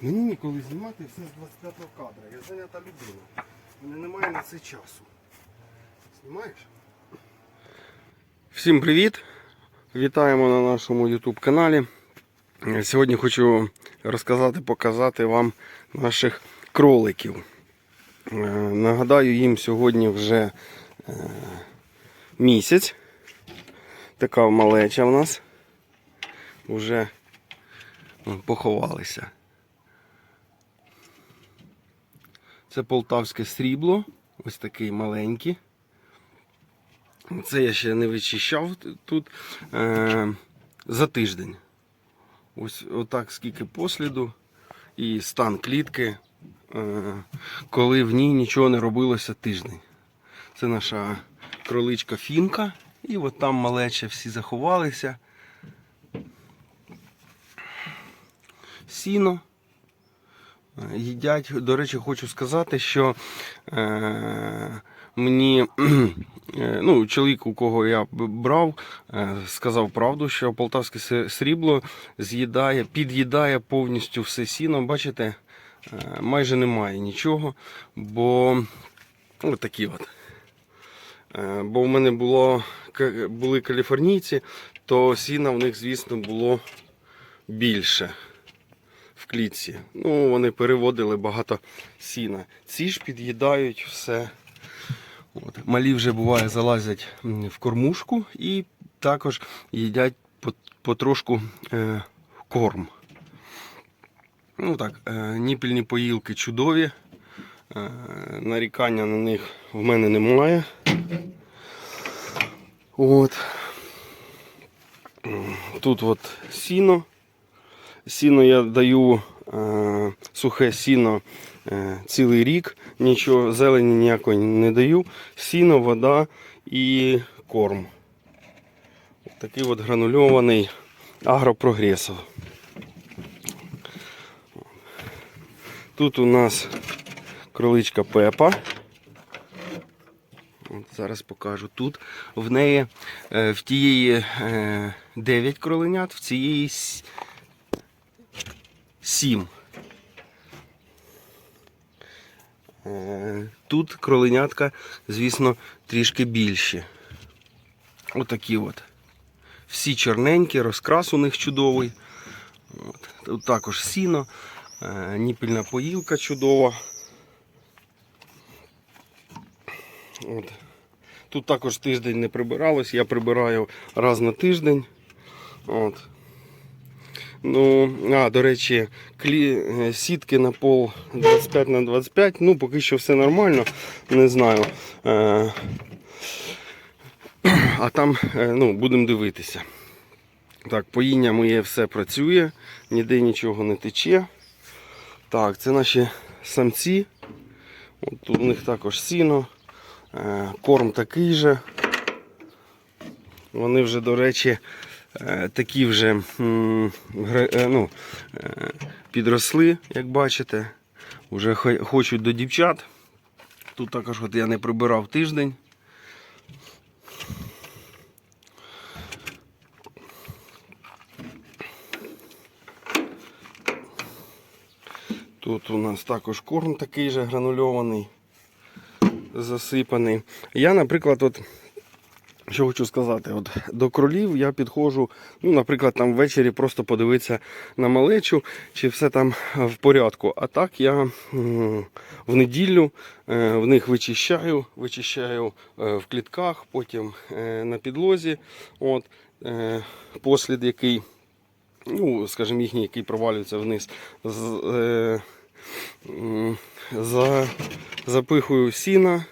Мені ніколи знімати все з 25 кадра. Я зайнята людина. Мене немає на це часу. Знімаєш? Всім привіт! Вітаємо на нашому YouTube каналі. Сьогодні хочу розказати, показати вам наших кроликів. Е, Нагадаю, їм сьогодні вже е, місяць. Така малеча в нас. Уже поховалися. Це полтавське срібло. Ось такий маленький. Це я ще не вичищав тут е, за тиждень. Ось отак скільки посліду і стан клітки, е, коли в ній нічого не робилося тиждень. Це наша кроличка фінка. І от там малече всі заховалися. Сіно. Їдять. До речі, хочу сказати, що е, мені е, ну, чоловік, у кого я брав, е, сказав правду, що полтавське срібло з'їдає, під'їдає повністю все сіно. Бачите, е, майже немає нічого, бо от такі от. Е, Бо в мене було, були каліфорнійці, то сіна в них, звісно, було більше в клітці. Ну, вони переводили багато сіна. Ці ж під'їдають все. От. Малі вже буває залазять в кормушку і також їдять потрошку е, корм. Ну так, е, ніпільні поїлки чудові. Е, нарікання на них в мене немає. От. Тут от сіно. Сіно я даю е, сухе сіно е, цілий рік, нічого зелені ніякої не даю. Сіно, вода і корм. Такий от гранульований агропрогресов. Тут у нас кроличка Пепа. От зараз покажу. Тут в неї е, в тієї е, 9 кроленят, в цієї 7. Е, Тут кроленятка, звісно, трішки більші. Отакі от. Всі чорненькі, розкрас у них чудовий. От. Тут також сіно, е, ніпільна поїлка чудова. От. Тут також тиждень не прибиралось, я прибираю раз на тиждень. От. Ну, а, до речі, клі... е, сітки на пол 25 на 25. Ну, поки що все нормально, не знаю. Е... А там е, ну, будемо дивитися. Так, поїння моє все працює, ніде нічого не тече. Так, це наші самці. От у них також сіно. Корм такий же. Вони вже, до речі, такі вже е, ну, е, підросли, як бачите. Вже хочуть до дівчат. Тут також от я не прибирав тиждень. Тут у нас також корм такий же гранульований, засипаний. Я, наприклад, от що хочу сказати, от до кролів я підходжу, ну, наприклад, там ввечері просто подивитися на малечу, чи все там в порядку. А так я в неділю е, в них вичищаю, вичищаю е, в клітках, потім е, на підлозі. От, е, послід, який, ну, скажімо, їхній, який провалюється вниз. Е, запихую сіна,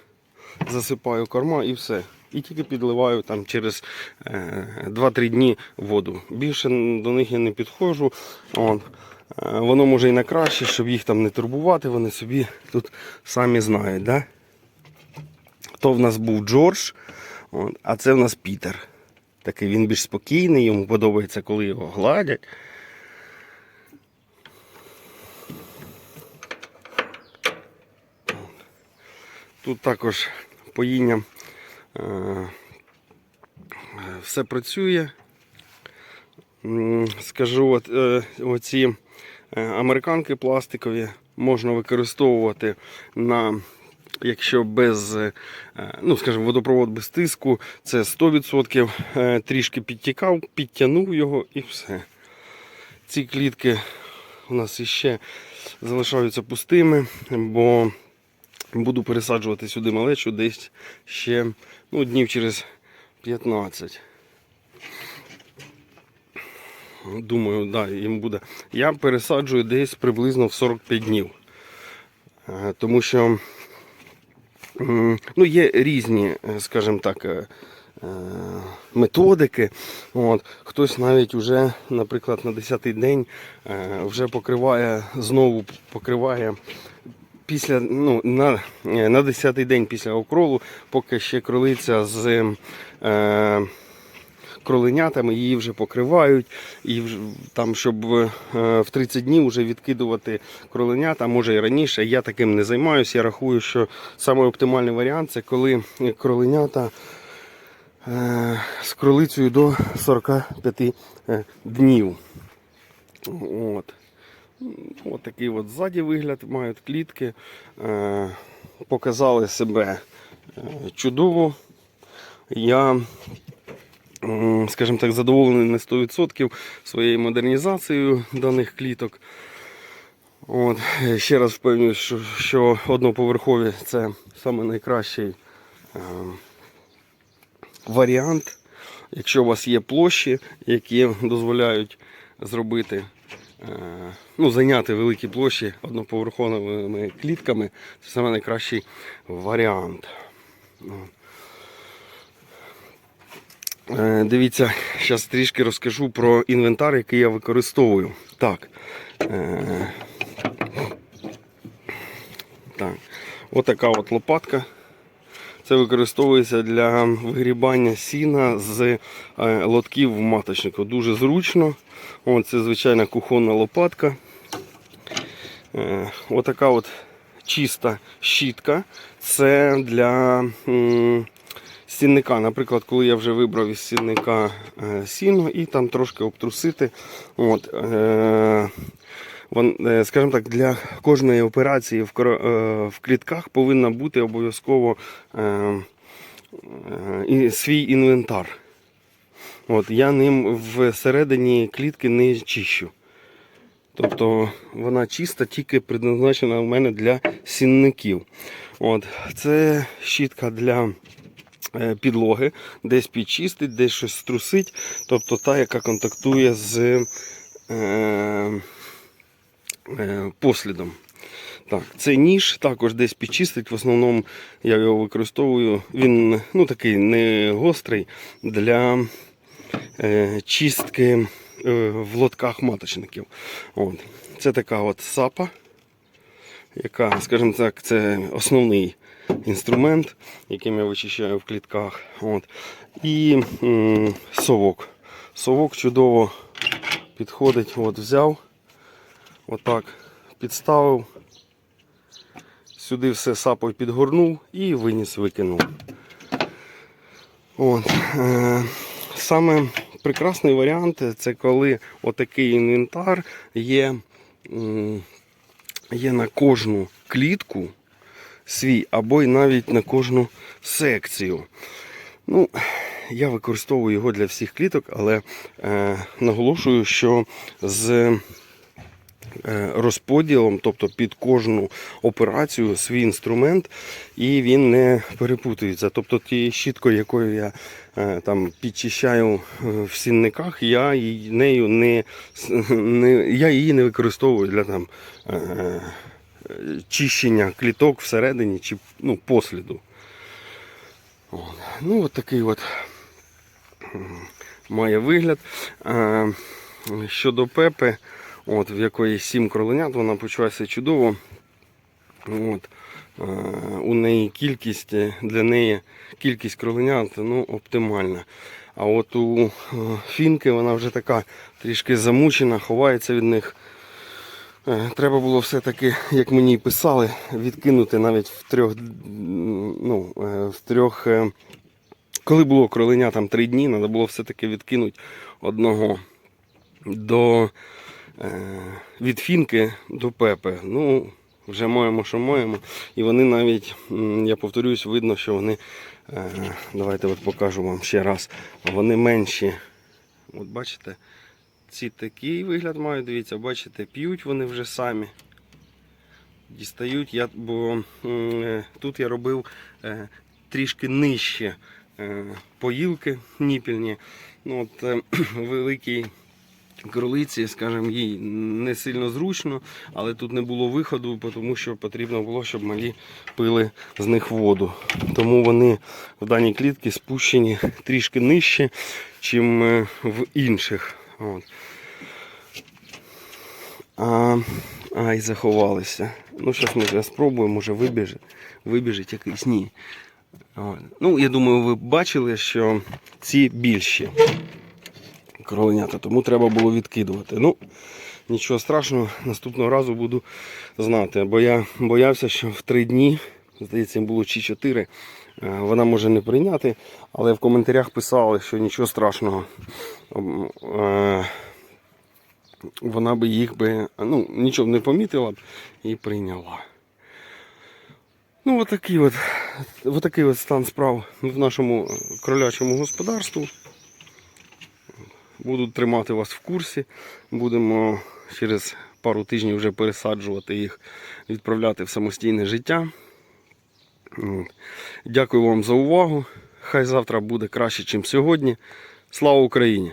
засипаю корма і все. І тільки підливаю там через е, 2-3 дні воду. Більше до них я не підходжу. От. Е, Воно може і на краще, щоб їх там не турбувати, вони собі тут самі знають. Да? То в нас був Джордж, от, а це в нас Пітер. Такий він більш спокійний, йому подобається, коли його гладять. Тут також поїння е, все працює. Скажу, от, е, оці Е, Американки пластикові можна використовувати на. Якщо без, е, ну скажімо, водопровод без тиску, це 100%. Е, Трішки підтікав, підтягнув його і все. Ці клітки у нас іще залишаються пустими, бо буду пересаджувати сюди малечу десь ще ну, днів через 15. Думаю, да, їм буде. Я пересаджую десь приблизно в 45 днів. Е, Тому що ну, є різні, е, скажімо так, е, методики. От. Хтось навіть вже, наприклад, на 10-й день вже покриває, знову покриває після, ну, на, е, на 10-й день після окролу, поки ще кролиця з е, кроленятами, її вже покривають. І там, щоб е, в 30 днів вже відкидувати кроленята, може і раніше. Я таким не займаюся. Я рахую, що саме оптимальний варіант це коли кроленята е, з кролицею до 45 е, днів. От. От такий от ззаді вигляд мають клітки. Е, показали себе е, чудово. Я, скажімо так, задоволений на 100% своєю модернізацією даних кліток. От. е, Ще раз впевнююсь, що, що одноповерхові це саме найкращий варіант. Якщо у вас є площі, які дозволяють зробити, ну, зайняти великі площі одноповерховими клітками, це саме найкращий варіант. Е, Дивіться, зараз трішки розкажу про інвентар, який я використовую. Так. Е, так. Отака от лопатка. Це використовується для вигрібання сіна з е, лотків в маточнику. Дуже зручно. От, це звичайна кухонна лопатка. Е, Отака от чиста щітка. Це для стінника. Наприклад, коли я вже вибрав із стінника е, сіно і там трошки обтрусити. От, е, скажімо так, для кожної операції в, клітках повинна бути обов'язково свій інвентар. От, я ним всередині клітки не чищу. Тобто вона чиста, тільки предназначена в мене для сінників. От, це щітка для е, підлоги, десь підчистить, десь щось струсить. Тобто та, яка контактує з е, е, послідом. Так, це ніж також десь підчистить. В основному я його використовую. Він ну, такий не гострий для чистки е, в лотках маточників. От. Це така от сапа, яка, скажімо так, це основний інструмент, яким я вичищаю в клітках. От. І м, совок. Совок чудово підходить. От взяв, отак підставив. Сюди все сапою підгорнув і виніс, викинув. От. Е, саме прекрасний варіант це коли отакий інвентар є, є на кожну клітку свій, або й навіть на кожну секцію. Ну, я використовую його для всіх кліток, але е, наголошую, що з розподілом, тобто під кожну операцію свій інструмент, і він не перепутується. Тобто ті щіткою, якою я е, там підчищаю е, в сінниках, я нею не, не, я її не використовую для там. е, е, Чищення кліток всередині чи ну, посліду. Ну, от такий от має вигляд. Е, Щодо Пепи, от, в якої сім кроленят, вона почувається чудово. От, е, у неї кількість е, для неї кількість кроленят ну, оптимальна. А от у е, фінки вона вже така трішки замучена, ховається від них. Е, Треба було все-таки, як мені й писали, відкинути навіть в трьох, ну, в трьох, коли було кроленя там три дні, треба було все-таки відкинути одного до від фінки до пепи. Ну, вже маємо, що маємо. І вони навіть, я повторюсь, видно, що вони, е, давайте от покажу вам ще раз, вони менші. От бачите, ці такий вигляд мають, дивіться, бачите, п'ють вони вже самі. Дістають, я, бо е, тут я робив е, трішки нижче е, поїлки ніпільні. Ну, от, е, великій кролиці, скажімо, їй не сильно зручно, але тут не було виходу, тому що потрібно було, щоб малі пили з них воду. Тому вони в даній клітці спущені трішки нижче, чим е, в інших. От. А, а і заховалися. Ну, зараз ми вже спробуємо, може вибіжить, вибіжить якийсь ні. Ну, я думаю, ви бачили, що ці більші кроленята, тому треба було відкидувати. Ну, нічого страшного, наступного разу буду знати. Бо я боявся, що в три дні, здається, було чи чотири, е, вона може не прийняти, але в коментарях писали, що нічого страшного. Е, Вона би їх би, ну, нічого не помітила б і прийняла. Ну, отакий от, отакий от стан справ в нашому кролячому господарству. Буду тримати вас в курсі. Будемо через пару тижнів вже пересаджувати їх, відправляти в самостійне життя. Дякую вам за увагу. Хай завтра буде краще, ніж сьогодні. Слава Україні!